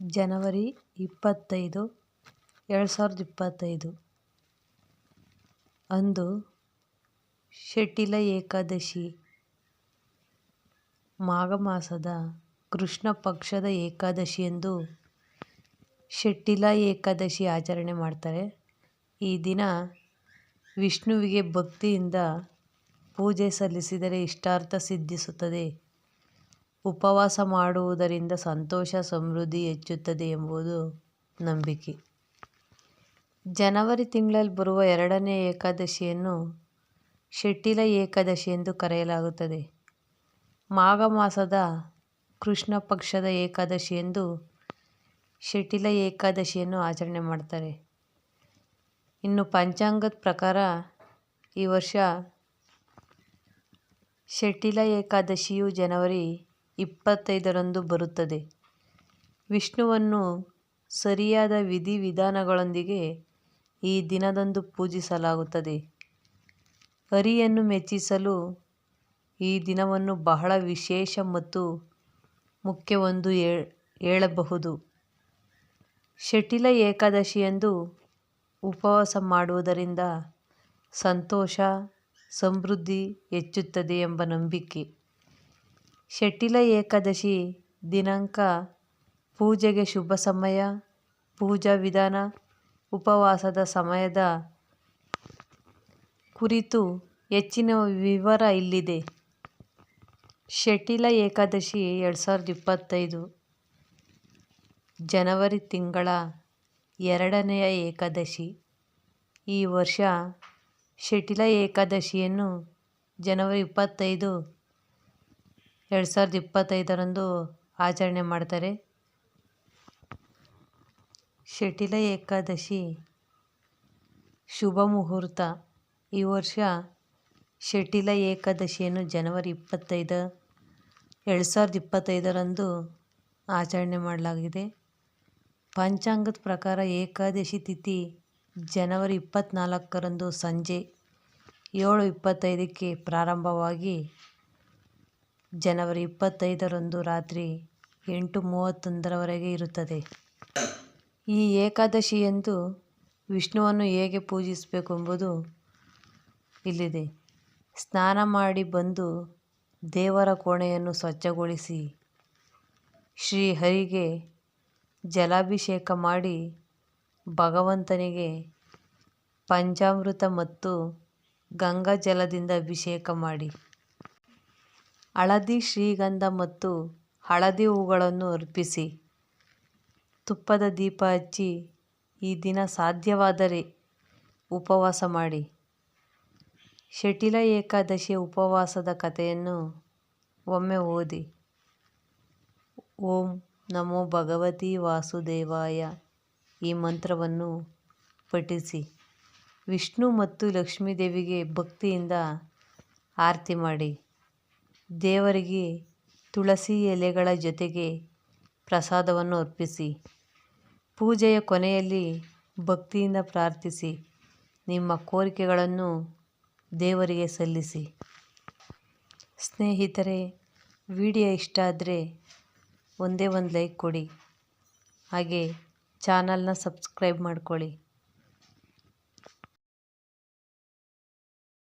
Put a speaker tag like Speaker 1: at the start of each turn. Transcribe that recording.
Speaker 1: ಜನವರಿ ಇಪ್ಪತ್ತೈದು, ಎರಡು ಸಾವಿರದ ಇಪ್ಪತ್ತೈದು. ಅಂದು ಶೆಟ್ಟಿಲ ಏಕಾದಶಿ, ಮಾಘ ಮಾಸದ ಕೃಷ್ಣ ಪಕ್ಷದ ಏಕಾದಶಿಯಂದು ಶೆಟ್ಟಿಲ ಏಕಾದಶಿ ಆಚರಣೆ ಮಾಡ್ತಾರೆ. ಈ ದಿನ ವಿಷ್ಣುವಿಗೆ ಭಕ್ತಿಯಿಂದ ಪೂಜೆ ಸಲ್ಲಿಸಿದರೆ ಇಷ್ಟಾರ್ಥ ಸಿದ್ಧಿಸುತ್ತದೆ. ಉಪವಾಸ ಮಾಡುವುದರಿಂದ ಸಂತೋಷ ಸಮೃದ್ಧಿ ಹೆಚ್ಚುತ್ತದೆ ಎಂಬುದು ನಂಬಿಕೆ. ಜನವರಿ ತಿಂಗಳಲ್ಲಿ ಬರುವ ಎರಡನೇ ಏಕಾದಶಿಯನ್ನು ಶೆಟ್ಟಿಲ ಏಕಾದಶಿ ಎಂದು ಕರೆಯಲಾಗುತ್ತದೆ. ಮಾಘ ಮಾಸದ ಕೃಷ್ಣ ಪಕ್ಷದ ಏಕಾದಶಿಯಂದು ಶೆಟ್ಟಿಲ ಏಕಾದಶಿಯನ್ನು ಆಚರಣೆ ಮಾಡ್ತಾರೆ. ಇನ್ನು ಪಂಚಾಂಗದ ಪ್ರಕಾರ ಈ ವರ್ಷ ಶೆಟ್ಟಿಲ ಏಕಾದಶಿಯು ಜನವರಿ ಇಪ್ಪತ್ತೈದರಂದು ಬರುತ್ತದೆ. ವಿಷ್ಣುವನ್ನು ಸರಿಯಾದ ವಿಧಿವಿಧಾನಗಳೊಂದಿಗೆ ಈ ದಿನದಂದು ಪೂಜಿಸಲಾಗುತ್ತದೆ. ಹರಿಯನ್ನು ಮೆಚ್ಚಿಸಲು ಈ ದಿನವನ್ನು ಬಹಳ ವಿಶೇಷ ಮತ್ತು ಮುಖ್ಯವೆಂದು ಹೇಳಬಹುದು. ಶಟಿಲ ಏಕಾದಶಿಯಂದು ಉಪವಾಸ ಮಾಡುವುದರಿಂದ ಸಂತೋಷ, ಸಮೃದ್ಧಿ ಹೆಚ್ಚುತ್ತದೆ ಎಂಬ ನಂಬಿಕೆ. ಶೆಟ್ಟಿಲ ಏಕಾದಶಿ ದಿನಾಂಕ, ಪೂಜೆಗೆ ಶುಭ ಸಮಯ, ಪೂಜಾ ವಿಧಾನ, ಉಪವಾಸದ ಸಮಯದ ಕುರಿತು ಹೆಚ್ಚಿನ ವಿವರ ಇಲ್ಲಿದೆ. ಶೆಟ್ಟಿಲ ಏಕಾದಶಿ ಎರಡು ಸಾವಿರದ ಇಪ್ಪತ್ತೈದು ಜನವರಿ ತಿಂಗಳ ಎರಡನೆಯ ಏಕಾದಶಿ. ಈ ವರ್ಷ ಶೆಟ್ಟಿಲ ಏಕಾದಶಿಯನ್ನು ಜನವರಿ ಇಪ್ಪತ್ತೈದು ಎರಡು ಸಾವಿರದ ಇಪ್ಪತ್ತೈದರಂದು ಆಚರಣೆ ಮಾಡ್ತಾರೆ. ಶೆಟಿಲ ಏಕಾದಶಿ ಶುಭ ಮುಹೂರ್ತ. ಈ ವರ್ಷ ಶೆಟಿಲ ಏಕಾದಶಿಯನ್ನು ಜನವರಿ ಇಪ್ಪತ್ತೈದು, ಎರಡು ಸಾವಿರದ ಇಪ್ಪತ್ತೈದರಂದು ಆಚರಣೆ ಮಾಡಲಾಗಿದೆ. ಪಂಚಾಂಗದ ಪ್ರಕಾರ ಏಕಾದಶಿ ತಿಥಿ ಜನವರಿ ಇಪ್ಪತ್ತ್ನಾಲ್ಕರಂದು ಸಂಜೆ ಏಳು ಇಪ್ಪತ್ತೈದಕ್ಕೆ ಪ್ರಾರಂಭವಾಗಿ ಜನವರಿ ಇಪ್ಪತ್ತೈದರಂದು ರಾತ್ರಿ ಎಂಟು ಮೂವತ್ತೊಂದರವರೆಗೆ ಇರುತ್ತದೆ. ಈ ಏಕಾದಶಿಯಂದು ವಿಷ್ಣುವನ್ನು ಹೇಗೆ ಪೂಜಿಸಬೇಕು ಎಂಬುದು ಇಲ್ಲಿದೆ. ಸ್ನಾನ ಮಾಡಿ ಬಂದು ದೇವರ ಕೋಣೆಯನ್ನು ಸ್ವಚ್ಛಗೊಳಿಸಿ ಶ್ರೀಹರಿಗೆ ಜಲಾಭಿಷೇಕ ಮಾಡಿ ಭಗವಂತನಿಗೆ ಪಂಚಾಮೃತ ಮತ್ತು ಗಂಗಾ ಜಲದಿಂದ ಅಭಿಷೇಕ ಮಾಡಿ. ಹಳದಿ ಶ್ರೀಗಂಧ ಮತ್ತು ಹಳದಿ ಹೂಗಳನ್ನು ಅರ್ಪಿಸಿ. ತುಪ್ಪದ ದೀಪ ಹಚ್ಚಿ ಈ ದಿನ ಸಾಧ್ಯವಾದರೆ ಉಪವಾಸ ಮಾಡಿ. ಶಟಿಲ ಏಕಾದಶಿ ಉಪವಾಸದ ಕಥೆಯನ್ನು ಒಮ್ಮೆ ಓದಿ. ಓಂ ನಮೋ ಭಗವತಿ ವಾಸುದೇವಾಯ ಈ ಮಂತ್ರವನ್ನು ಪಠಿಸಿ. ವಿಷ್ಣು ಮತ್ತು ಲಕ್ಷ್ಮೀದೇವಿಗೆ ಭಕ್ತಿಯಿಂದ ಆರತಿ ಮಾಡಿ. ದೇವರಿಗೆ ತುಳಸಿ ಎಲೆಗಳ ಜೊತೆಗೆ ಪ್ರಸಾದವನ್ನು ಅರ್ಪಿಸಿ, ಪೂಜೆಯ ಕೊನೆಯಲ್ಲಿ ಭಕ್ತಿಯಿಂದ ಪ್ರಾರ್ಥಿಸಿ, ನಿಮ್ಮ ಕೋರಿಕೆಗಳನ್ನು ದೇವರಿಗೆ ಸಲ್ಲಿಸಿ. ಸ್ನೇಹಿತರೆ, ವಿಡಿಯೋ ಇಷ್ಟ ಆದರೆ ಒಂದೇ ಒಂದು ಲೈಕ್ ಕೊಡಿ. ಹಾಗೆ ಚಾನಲ್ನ ಸಬ್ಸ್ಕ್ರೈಬ್ ಮಾಡ್ಕೊಳ್ಳಿ.